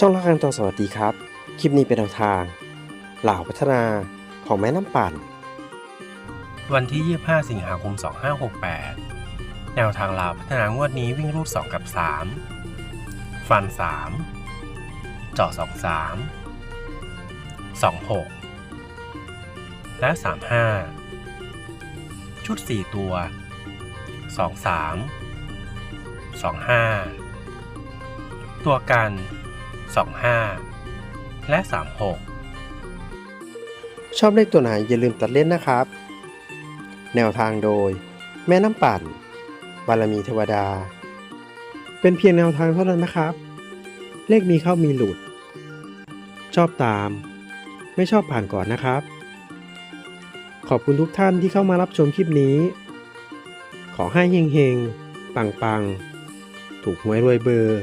ช่องละครังตองสวัสดีครับ คลิปนี้เป็นแนวทาง เหล่าพัฒนาของแม่น้ำปั่น วันที่ 25 สิงหาคม 2568 แนวทางลาวพัฒนางวดนี้วิ่งรูด 2 กับ 3 ฟัน 3 เจาะ2 3 2 6 และ 3 5 ชุด 4 ตัว 2 3 2 5 ตัวกัน 2 5 และ 3 6 ชอบเลขตัวไหนอย่าลืมตัดเล่นนะครับ แนวทางโดย แม่น้ำปั่น บารมีเทวดา เป็นเพียงแนวทางเท่านั้นนะครับ เลขมีเข้ามีหลุด ชอบตาม ไม่ชอบผ่านก่อนนะครับ ขอบคุณทุกท่านที่เข้ามารับชมคลิปนี้ ขอให้เฮงๆ ปังๆ ถูกหวยรวยเบอร์